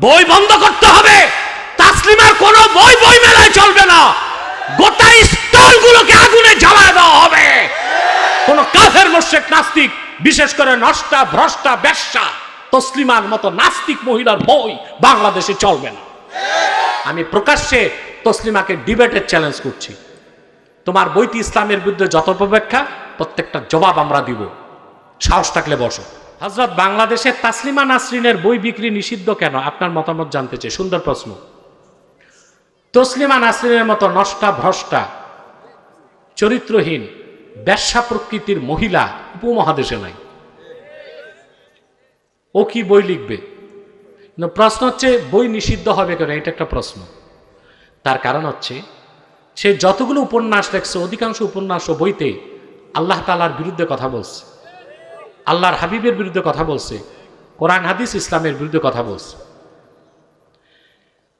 বই বন্ধ করতে হবে। তাসলিমার কোনো বই বই মেলায় চলবে না। গোটা স্টলগুলোকে আগুনে জ্বালায় দেওয়া হবে। কোন কাফের মোশেক নাস্তিক, বিশেষ করে নষ্টা, ভ্রষ্টা ব্যবসা তসলিমার মতো নাস্তিক মহিলার বই বাংলাদেশে চলবে না। আমি প্রকাশ্যে তসলিমাকে ডিবেটের চ্যালেঞ্জ করছি। তোমার বইটি ইসলামের বিরুদ্ধে যত অপব্যাখ্যা প্রত্যেকটা জবাব আমরা দিব। সাহস থাকলে বসো। হজরত বাংলাদেশের তাসলিমা নাসরিনের বই বিক্রি নিষিদ্ধ কেন? আপনার মতামত জানতে চাই। সুন্দর প্রশ্ন। তসলিমা নাসরিনের মতো নষ্টা ভ্রষ্টা, চরিত্রহীন, ব্যবসা প্রকৃতির মহিলা উপমহাদেশে নাই। ও কি বই লিখবে? প্রশ্ন হচ্ছে, বই নিষিদ্ধ হবে কেন? এটা একটা প্রশ্ন। তার কারণ হচ্ছে, সে যতগুলো উপন্যাস লেখছে, অধিকাংশ উপন্যাস ও বইতে আল্লাহ তালার বিরুদ্ধে কথা বলছে। আল্লাহর হাবিবের বিরুদ্ধে কথা বলছে, কোরআন, হাদিস, ইসলামের বিরুদ্ধে কথা বলছে।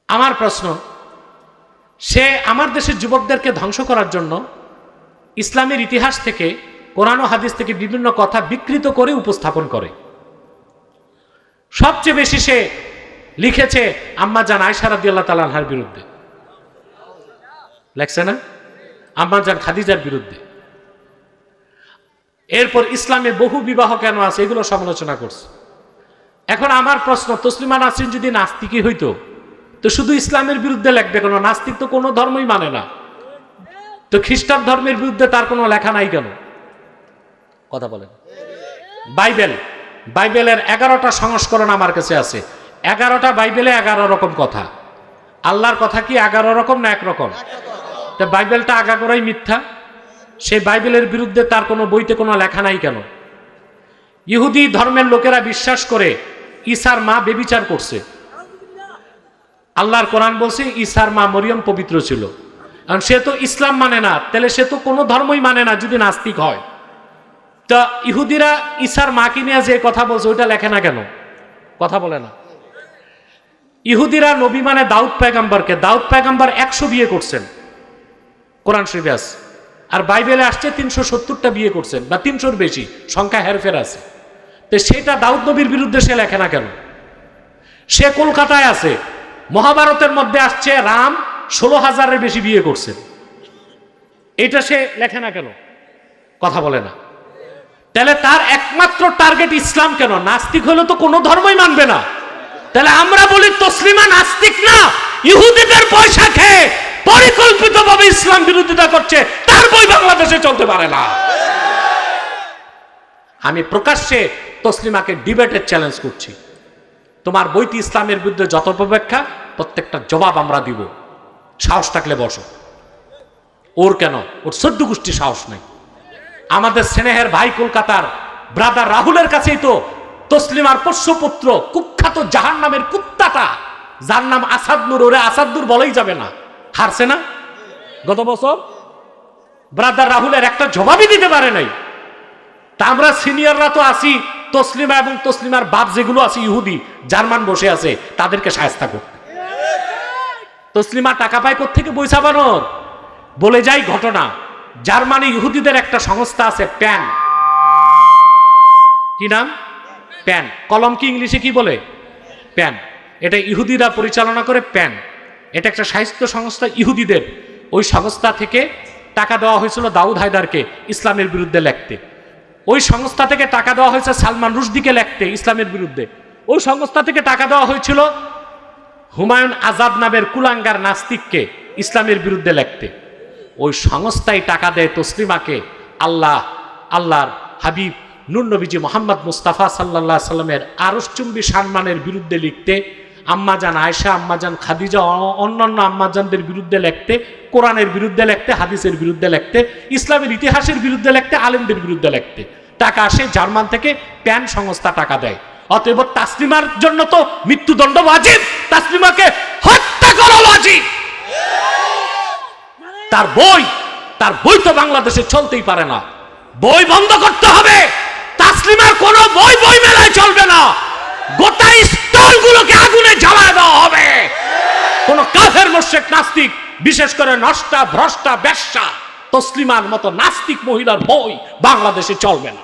আমার প্রশ্ন, সে আমার দেশের যুবকদেরকে ধ্বংস করার জন্য ইসলামের ইতিহাস থেকে, কোরআন হাদিস থেকে বিভিন্ন কথা বিকৃত করে উপস্থাপন করে। সবচেয়ে বেশি সে লিখেছে আম্মা জান আয়সারাদি আল্লাহ তালাহার বিরুদ্ধে। লেখছে না? আম্মা জান খাদিজার বিরুদ্ধে। এরপর ইসলামে বহু বিবাহ কেন আছে এগুলো সমালোচনা করছে। এখন আমার প্রশ্ন, তসলিমা নাসরিন যদি নাস্তিকই হইতো, তো শুধু ইসলামের বিরুদ্ধে লেখবে কেন? নাস্তিক তো কোনো ধর্মই মানে না। তো খ্রিস্টান ধর্মের বিরুদ্ধে তার কোনো লেখা নাই কেন? কথা বলেন। বাইবেল, বাইবেলের এগারোটা সংস্করণ আমার কাছে আছে। এগারোটা বাইবেলে এগারো রকম কথা। আল্লাহর কথা কি এগারো রকম না একরকম তা বাইবেলটা আগাগোড়াই মিথ্যা। সেই বাইবেলের বিরুদ্ধে তার কোনো বইতে কোনো লেখা নাই কেন? ইহুদি ধর্মের লোকেরা বিশ্বাস করে ঈশার মা বেবিচার করছে। আল্লাহর কোরআন বলছে ঈশার মা মরিয়ম পবিত্র ছিল। কারণ সে তো ইসলাম মানে না, তাহলে সে তো কোনো ধর্মই মানে না যদি নাস্তিক হয়। তা ইহুদিরা ঈসার মাকে নিয়ে যে কথা বলছে, ওইটা লেখে না কেন? কথা বলে না। ইহুদিরা নবী মানে দাউদ পেগাম্বারকে দাউদ পেগাম্বার একশো বিয়ে করছেন। কোরআন শরীফে আর বাইবেলে আসছে তিনশো সত্তরটা বিয়ে করছেন, বা তিনশোর বেশি, সংখ্যা হেরফের আছে। তো সেটা দাউদ নবীর বিরুদ্ধে সে লেখে না কেন? সে কলকাতায় আছে, মহাভারতের মধ্যে আসছে রাম ষোলো হাজারের বেশি বিয়ে করছে। এটা সে লেখে না কেন? কথা বলে না। তাহলে তার একমাত্র টার্গেট ইসলাম কেন? নাস্তিক হলে তো কোনো ধর্মই মানবে না। তাহলে আমরা বলি তসলিমা নাস্তিক না, ইহুদিদের পয়সা খেয়ে পরিকল্পিতভাবে ইসলাম বিরোধিতা করছে বই বাংলাদেশে চলতে পারে না। আমি প্রকাশ্যে তসলিমাকে ডিবেটের চ্যালেঞ্জ করছি। তোমার বইটি ইসলামের বিরুদ্ধে যত অপব্যাখ্যা প্রত্যেকটা জবাব আমরা দিব। সাহস থাকলে বসো। ওর কেন? ওর সদ্য গোষ্ঠী সাহস নাই। আমাদের স্নেহের ভাই কলকাতার ব্রাদার রাহুলের কাছেই তো তসলিমার পোষ্যপুত্র, কুখ্যাত জাহান নামের কুত্তাটা, যার নাম আসাদনুর ওরে আসাদনুর বলেই যাবে না। হারছে না? গত বছর ব্রাদার রাহুলের একটা জবাবই দিতে পারে নাই। তা আমরা সিনিয়ররা তো আছি, তসলিমা এবং তসলিমার বাপ যেগুলো আছে, ইহুদি, জার্মান বসে আছে, তাদেরকে সায়স্তা করতে। তসলিমা টাকা পায় থেকে বই ছাপানোর? বলে যাই ঘটনা। জার্মানি ইহুদিদের একটা সংস্থা আছে, প্যান। কি নাম? প্যান। কলম কি ইংলিশে কি বলে? প্যান। এটা ইহুদিরা পরিচালনা করে প্যান। এটা একটা সাহিত্য সংস্থা ইহুদিদের। ওই সংস্থা থেকে টাকা দেওয়া হয়েছিল দাউদ হায়দারকে ইসলামের বিরুদ্ধে লেখতে। ওই সংস্থা থেকে টাকা দেওয়া হয়েছে সালমান রুশদিকে লেখতে ইসলামের বিরুদ্ধে। ওই সংস্থা থেকে টাকা দেওয়া হয়েছিল হুমায়ুন আজাদ নামের কুলাঙ্গার নাস্তিককে ইসলামের বিরুদ্ধে লেখতে। ওই সংস্থায় টাকা দেয় তসলিমাকে আল্লাহ, আল্লাহর হাবিব নুর মোহাম্মদ মুস্তাফা সাল্লাহ সাল্লামের আরসচুম্বী সম্মানের বিরুদ্ধে লিখতে। আম্মাজান আয়সা আম্মাজান খাদিজা অন্যান্য আম্মাজানদের বিরুদ্ধে লিখতে, কোরআনের বিরুদ্ধে লেখতে, হাদিসের বিরুদ্ধে লেখতে, ইসলামের ইতিহাসের বিরুদ্ধে লেখতে, আলেমদের বিরুদ্ধে লেখতে। টাকা আসে জার্মান থেকে, প্যান সংস্থা টাকা দেয়। অতএব তাসলিমার জন্য তো মৃত্যুদণ্ড ওয়াজিব। তাসলিমাকে হত্যা করা ওয়াজিব। তার বই তার বই তো বাংলাদেশে চলতেই পারে না। বই বন্ধ করতে হবে। তাসলিমার কোনো বই বই মেলায় চলবে না। গোটা স্টলগুলোকে আগুনে জ্বালায় দেওয়া হবে। কোন কাফের নাস্তিক, বিশেষ করে নষ্টা, ভ্রষ্টা ব্যবসা তসলিমার মতো নাস্তিক মহিলার বই বাংলাদেশে চলবে না।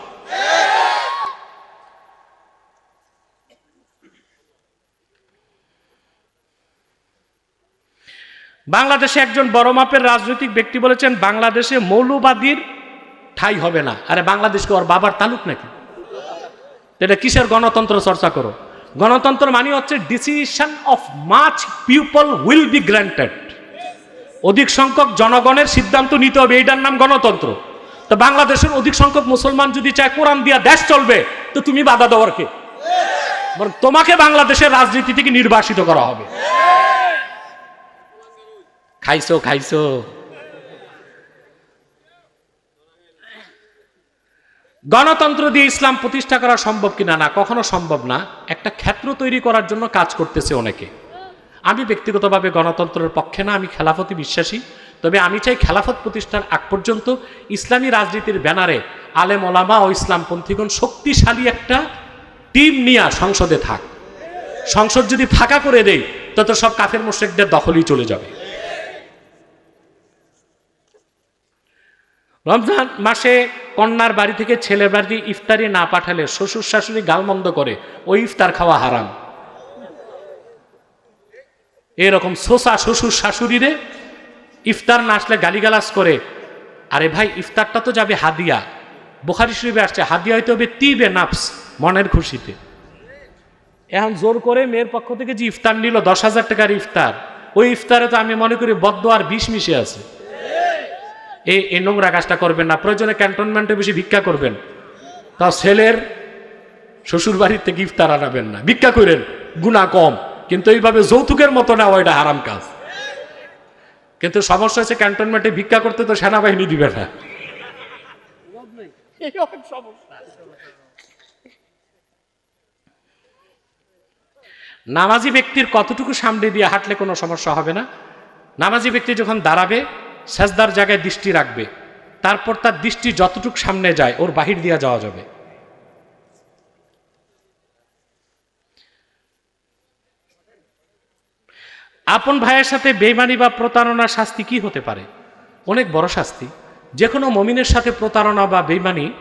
বাংলাদেশে একজন বড় মাপের রাজনৈতিক ব্যক্তি বলেছেন, বাংলাদেশে মৌলবাদীর ঠাই হবে না। আরে বাংলাদেশকে ওর বাবার তালুক নাকি? এটা কিসের গণতন্ত্র চর্চা করো? গণতন্ত্র মানে হচ্ছে decision of much people will be granted অধিক সংখ্যক জনগণের সিদ্ধান্ত নিতে হবে, এইটার নাম গণতন্ত্র। তো বাংলাদেশের অধিক সংখ্যক মুসলমান যদি চায় কোরআন দিয়া দেশ চলবে, তো তুমি বাধা দেওয়ার কে? তোমাকে বাংলাদেশের রাজনীতি থেকে নির্বাসিত করা হবে। খাইছো খাইছো। গণতন্ত্র দিয়ে ইসলাম প্রতিষ্ঠা করা সম্ভব কিনা না, কখনো সম্ভব না, একটা ক্ষেত্র তৈরি করার জন্য কাজ করতেছে অনেকে। আমি ব্যক্তিগতভাবে গণতন্ত্রের পক্ষে না, আমি খেলাফতি বিশ্বাসী, তবে আমি চাই খেলাফত প্রতিষ্ঠার আগ পর্যন্ত ইসলামী রাজনীতির ব্যানারে আলেম, ওলামা ও ইসলামপন্থীগণ শক্তিশালী একটা টিম নিয়ে সংসদে থাক। সংসদ যদি ফাঁকা করে দেয়, তত সব কাফের মোশেকদের দখলই চলে যাবে। রমজান মাসে কন্যার বাড়ি থেকে ছেলের বাড়ি ইফতারি না পাঠালে শ্বশুর শাশুড়ি গালমন্দ করে, ওই ইফতার খাওয়া হারাম। এরকম সোসা শ্বশুর শাশুড়িরে ইফতার না আসলে গালিগালাজ করে, আরে ভাই, ইফতারটা তো যাবে হাদিয়া। বোখারি শরীফে আসছে, হাদিয়া হইতে হবে তিবে নাফস, মনের খুশিতে। এখন জোর করে মেয়ের পক্ষ থেকে যে ইফতার নিল, দশ হাজার টাকার ইফতার, ওই ইফতারে তো আমি মনে করি বদ্ধ আর বিষ মিশে আছে। এই এই নোংরা কাজটা করবেন না। প্রয়োজনে ক্যান্টনমেন্টে বেশি ভিক্ষা করবেন। তা ছেলের শ্বশুর বাড়ির থেকে ইফতার আনাবেন না। ভিক্ষা করেন গুণা কম। কিন্তু এইভাবে যৌতুকের মতো না ওইটা হারাম কাজ। কিন্তু সমস্যা হচ্ছে ক্যান্টনমেন্টে ভিক্ষা করতে তো সেনাবাহিনী দিবে না। নামাজি ব্যক্তির কতটুকু সামনে দিয়ে হাঁটলে কোনো সমস্যা হবে না? নামাজি ব্যক্তি যখন দাঁড়াবে সেজদার জায়গায় দৃষ্টি রাখবে। তারপর তার দৃষ্টি যতটুকু সামনে যায়, ওর বাহির দিয়া যাওয়া যাবে। আপন ভাইয়ের সাথে বেইমানি বা প্রতারণার শাস্তি কি হতে পারে? অনেক বড় শাস্তি। যে কোনো মমিনের সাথে প্রতারণা বা বেইমানি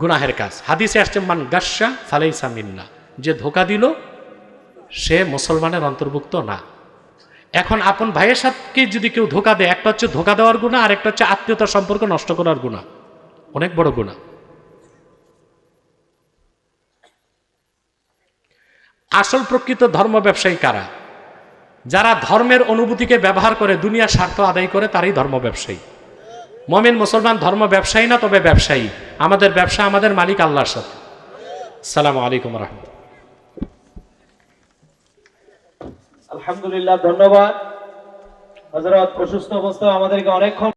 গুনাহের কাজ। হাদিসে আসছে, মান গাসা ফালাইসা মিন্না। যে ধোকা দিল, সে মুসলমানের অন্তর্ভুক্ত না। এখন আপন ভাইয়ের সাথে যদি কেউ ধোকা দেয়, একটা হচ্ছে ধোকা দেওয়ার গুণা, আর একটা হচ্ছে আত্মীয়তার সম্পর্ক নষ্ট করার গুণা। অনেক বড় গুণা। আসল প্রকৃত ধর্ম ব্যবসায়ী কারা? যারা ধর্মের অনুভূতিকে ব্যবহার করে, দুনিয়ার স্বার্থ আদায় করে, তারাই ধর্ম ব্যবসায়ী। মমিন মুসলমান ধর্ম ব্যবসায়ী না, তবে ব্যবসায়ী। আমাদের ব্যবসা আমাদের মালিক আল্লাহর সাথে। সালাম আলাইকুম রহমতুল্লাহ। আলহামদুলিল্লাহ ধন্যবাদ। হজরত অসুস্থ অবস্থা আমাদেরকে অনেকক্ষণ